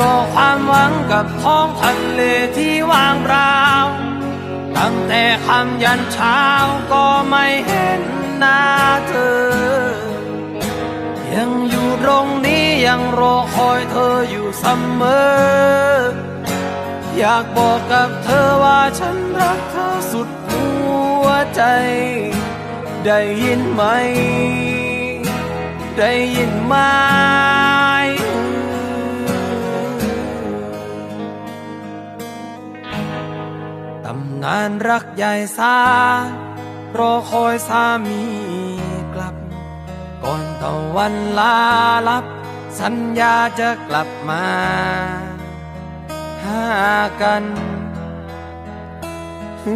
รอความหวังกับท้องทะเลที่ว่างเปล่าตั้งแต่คำยันเช้าก็ไม่เห็นหน้าเธอ ยังอยู่ตรงนี้ยังรอคอยเธออยู่เสมอ อยากบอกกับเธอว่าฉันรักเธอสุดหัวใจ ได้ยินไหม ได้ยินไหมำนานรักใหญ่สารอคอยสามีกลับ ก่อนตะวันลาลับ สัญญาจะกลับมาหากันอื